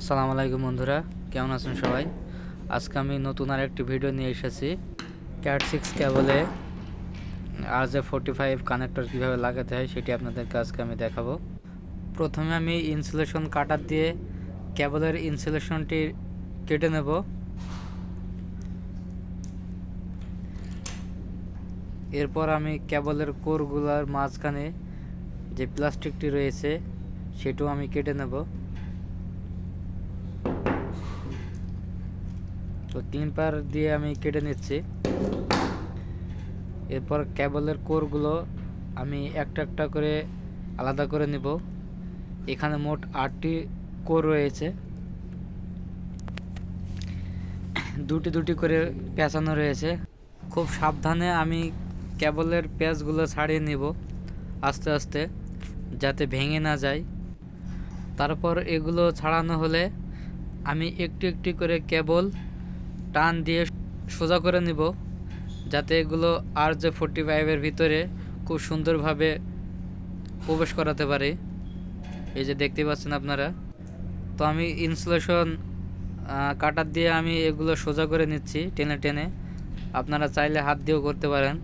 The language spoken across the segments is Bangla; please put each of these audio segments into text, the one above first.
আসসালামু আলাইকুম বন্ধুরা, কেমন আছেন সবাই? আজকে আমি নতুন আর একটি ভিডিও নিয়ে এসেছি। Cat six ক্যাবলে R J forty five connector কীভাবে লাগাতে হয় সেটি আপনাদেরকে আজকে আমি দেখাবো। প্রথমে আমি ইনসুলেশন কাটার দিয়ে ক্যাবলের ইনসুলেশনটি কেটে নেব। এরপর আমি ক্যাবলের কোরগুলার মাঝখানে যে প্লাস্টিকটি রয়েছে, সেটাও আমি কেটে নেব। তো ক্লিপার দিয়ে আমি কেটে নিচ্ছি। এরপর কেবলের কোরগুলো আমি একটা একটা করে আলাদা করে নিব। এখানে মোট আটটি কোর রয়েছে। দুটি দুটি করে পেঁচানো রয়েছে। খুব সাবধানে আমি কেবলের প্যাচগুলো ছাড়িয়ে নিব আস্তে আস্তে, যাতে ভেঙে না যায়। তারপর এগুলো ছাড়ানো হলে আমি একটু একটি করে কেবল টান দিয়ে সোজা করে নিব, যাতে এগুলো আর যে ফোরটি ফাইভের ভিতরে খুব সুন্দরভাবে প্রবেশ করাতে পারে। এই যে দেখতে পাচ্ছেন আপনারা। তো আমি ইনসুলেশন কাটার দিয়ে আমি এগুলো সোজা করে নিচ্ছি টেনে টেনে। আপনারা চাইলে হাত দিয়েও করতে পারেন।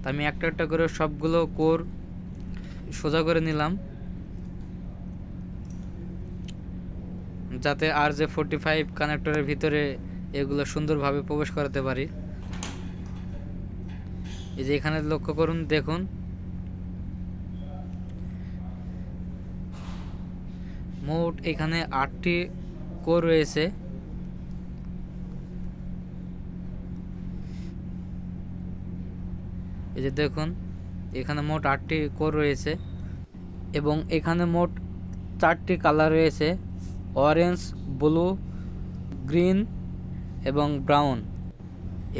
তো আমি একটা একটা করে সবগুলো কোর সোজা করে নিলাম। যাতে আর যে ফোরটি ফাইভ কানেক্টরের ভিতরে এগুলো সুন্দরভাবে প্রবেশ করাতে পারি। এই যে এখানে লক্ষ্য করুন, দেখুন। মোট এখানে আটটি কোর রয়েছে। এই যে দেখুন, এখানে মোট আটটি কোর রয়েছে এবং এখানে মোট চারটি কালার রয়েছে। অরেঞ্জ, ব্লু, গ্রিন এবং ব্রাউন।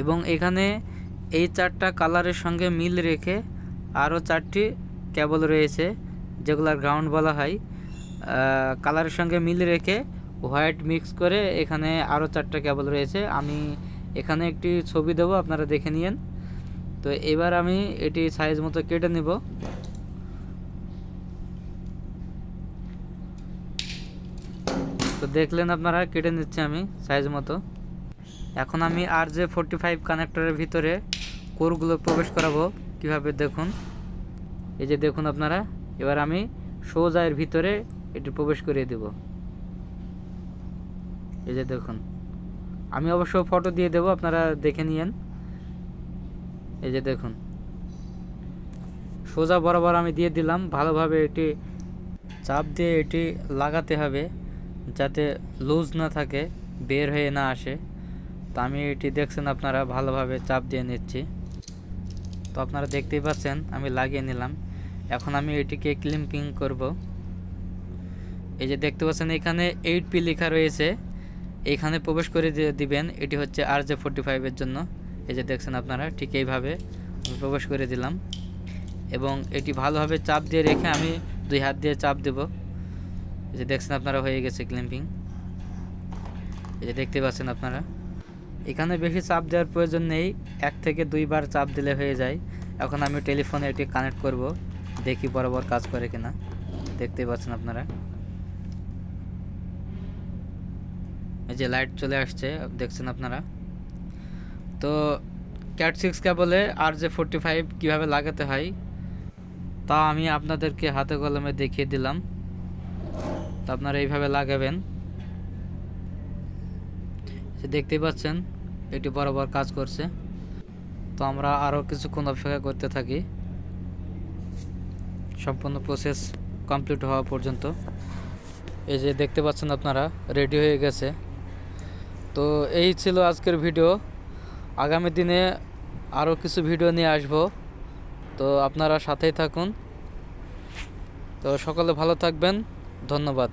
এবং এখানে এই চারটা কালারের সঙ্গে মিল রেখে আরও চারটি কেবল রয়েছে, যেগুলার গ্রাউন্ড বলা হয়। কালারের সঙ্গে মিল রেখে হোয়াইট মিক্স করে এখানে আরও চারটা কেবল রয়েছে। আমি এখানে একটি ছবি দেবো, আপনারা দেখে নিন তো এবার আমি এটি সাইজ মতো কেটে নেব। তো দেখলেন আপনারা, কেটে নিচ্ছি আমি সাইজ মতো। এখন আমি আর যে ফোরটি ফাইভ কানেক্টরের ভিতরে কোরগুলো প্রবেশ করাবো কীভাবে দেখুন। এই যে দেখুন আপনারা, এবার আমি সোজা এর ভিতরে এটি প্রবেশ করিয়ে দেব। এই যে দেখুন, আমি অবশ্য ফটো দিয়ে দেব, আপনারা দেখে নিয়েন। এই যে দেখুন, সোজা বরাবর আমি দিয়ে দিলাম। ভালোভাবে এটি চাপ দিয়ে এটি লাগাতে হবে। যাতে লুজ না থাকে, বের হয়ে না আসে। তো আমি এটি দেখছেন আপনারা, ভালোভাবে চাপ দিয়ে নিচ্ছি। তো আপনারা দেখতেই পাচ্ছেন, আমি লাগিয়ে নিলাম। এখন আমি এটিকে ক্লিম্পিং করব। এই যে দেখতে পাচ্ছেন, এখানে এইট পি লেখা রয়েছে। এইখানে প্রবেশ করে দিবেন, এটি হচ্ছে আর জে ফোরটি ফাইভের জন্য। এই যে দেখছেন আপনারা, ঠিক এইভাবে আমি প্রবেশ করে দিলাম। এবং এটি ভালোভাবে চাপ দিয়ে রেখে আমি দুই হাত দিয়ে চাপ দেব। এই যে দেখছেন আপনারা হয়ে গেছে ক্লিম্পিং এই যে দেখতে পাচ্ছেন আপনারা। এখানে বেশি চাপ দেওয়ার প্রয়োজন নেই, এক থেকে দুইবার চাপ দিলে হয়ে যায়। এখন আমি টেলিফোনে এটি কানেক্ট করব, দেখি বরাবর কাজ করে কিনা। দেখতেই পাচ্ছেন আপনারা। এই যে লাইট চলে আসছে, দেখছেন আপনারা। তো ক্যাট সিক্স কেবলে আর যে ফোরটি ফাইভ কীভাবে লাগাতে হয়, তা আমি আপনাদেরকে হাতে কলমে দেখিয়ে দিলাম। তো আপনারা এইভাবে লাগাবেন। দেখতেই পাচ্ছেন এটি বরাবর কাজ করছে। তো আমরা আরও কিছুক্ষণ অপেক্ষা করতে থাকি। সম্পূর্ণ প্রসেস কমপ্লিট হওয়া পর্যন্ত। এই যে দেখতে পাচ্ছেন আপনারা রেডি হয়ে গেছে। তো এই ছিল আজকের ভিডিও আগামী দিনে আরও কিছু ভিডিও নিয়ে আসব। তো আপনারা সাথেই থাকুন। তো সকলে ভালো থাকবেন। ধন্যবাদ।